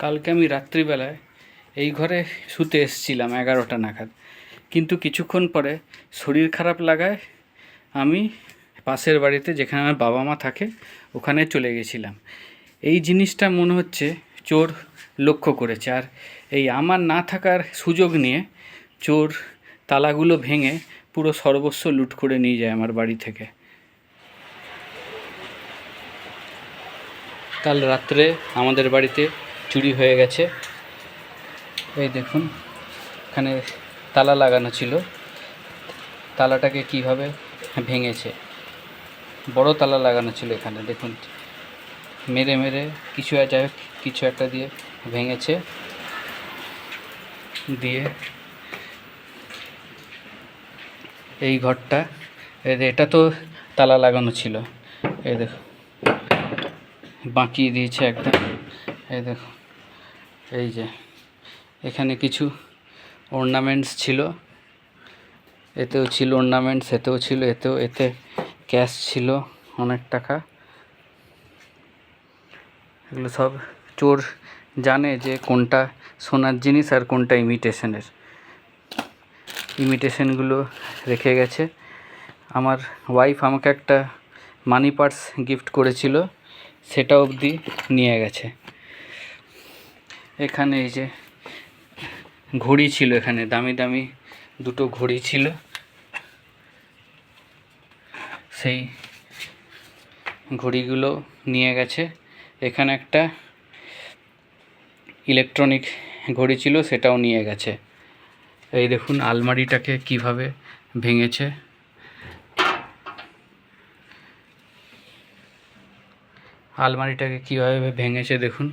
কালকে আমি রাত্রিবেলায় এই ঘরে শুতে এসেছিলাম এগারোটা নাগাদ। কিন্তু কিছুক্ষণ পরে শরীর খারাপ লাগায় আমি পাশের বাড়িতে যেখানে আমার বাবা মা থাকে, ওখানে চলে গেছিলাম। এই জিনিসটা মনে হচ্ছে চোর লক্ষ্য করেছে। আর এই আমার না থাকার সুযোগ নিয়ে চোর তালাগুলো ভেঙে পুরো সর্বস্ব লুট করে নিয়ে যায় আমার বাড়ি থেকে। কাল রাত্রে আমাদের বাড়িতে চুরি হয়ে গেছে। এই দেখুন, এখানে তালা লাগানো ছিল। তালাটাকে কীভাবে ভেঙেছে? বড় তালা লাগানো ছিল এখানে, দেখুন। মেরে মেরে কিছু যাই হোক, কিছু একটা দিয়ে ভেঙেছে। দিয়ে এই ঘরটা এটা তো তালা লাগানো ছিল। এই দেখো বাঁকিয়ে দিয়েছে একদম এই দেখো এই যে, এখানে কিছু অর্নামেন্টস ছিল। এতেও ছিল অর্নামেন্টস এতেও ছিল, এতেও, এতে ক্যাশ ছিল অনেক টাকা। এগুলো সব চোর জানে যে কোনটা সোনার জিনিস আর কোনটা ইমিটেশনের ইমিটেশনগুলো রেখে গেছে। আমার ওয়াইফ আমাকে একটা মানি পার্স গিফট করেছিল, সেটা অবধি নিয়ে গেছে। এখানে এই যে ঘড়ি ছিল এখানে, দামি দামি দুটো ঘড়ি ছিল। সেই ঘড়িগুলো নিয়ে গেছে। এখানে একটা ইলেকট্রনিক ঘড়ি ছিল, সেটাও নিয়ে গেছে। এই দেখুন আলমারিটাকে কীভাবে ভেঙেছে। আলমারিটাকে কীভাবে ভেঙেছে দেখুন।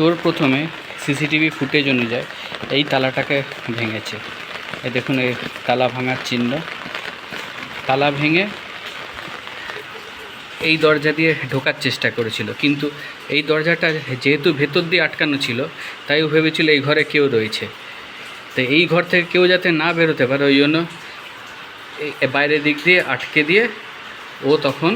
চোর প্রথমে সিসিটিভি ফুটেজ অনুযায়ী এই তালাটাকে ভেঙেছে। এই দেখুন এই তালা ভাঙার চিহ্ন। তালা ভেঙে এই দরজা দিয়ে ঢোকার চেষ্টা করেছিল। কিন্তু এই দরজাটা যেহেতু ভেতর দিয়ে আটকানো ছিল, তাই ভেবেছিল এই ঘরে কেউ রয়েছে। তো এই ঘর থেকে কেউ যাতে না বেরোতে পারে, ওই জন্য বাইরের দিক দিয়ে আটকে দিয়ে ও তখন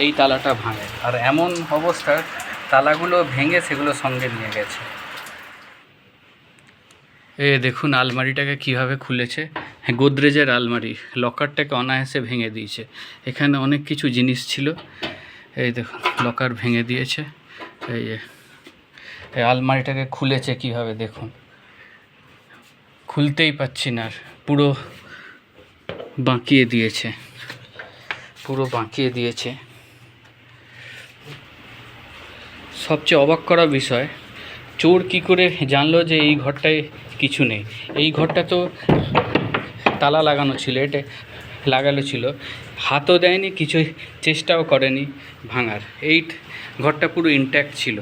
এই তালাটা ভাঙে। আর এমন অবস্থা, তালাগুলো ভেঙে সেগুলো সঙ্গে নিয়ে গেছে। এ দেখুন, আলমারিটাকে কীভাবে খুলেছে। হ্যাঁ গোদরেজের আলমারি, লকারটাকে অনায়াসে ভেঙে দিয়েছে। এখানে অনেক কিছু জিনিস ছিল। এই দেখুন, লকার ভেঙে দিয়েছে। এই যে, এই আলমারিটাকে খুলেছে কীভাবে দেখুন। খুলতেই পাচ্ছি না পুরো বাঁকিয়ে দিয়েছে। পুরো বাঁকিয়ে দিয়েছে। সবচেয়ে অবাক করা বিষয়, চোর কি করে জানলো যে এই ঘরটায় কিছু নেই? এই ঘরটা তো তালা লাগানো ছিল, এটা লাগানো ছিল। হাতও দেয়নি কিছু চেষ্টাও করেনি ভাঙার। এই ঘরটা পুরো ইনট্যাক্ট ছিল।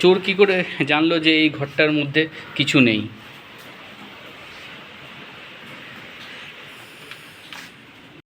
চোর কি করে জানলো যে এই ঘরটার মধ্যে কিছু নেই?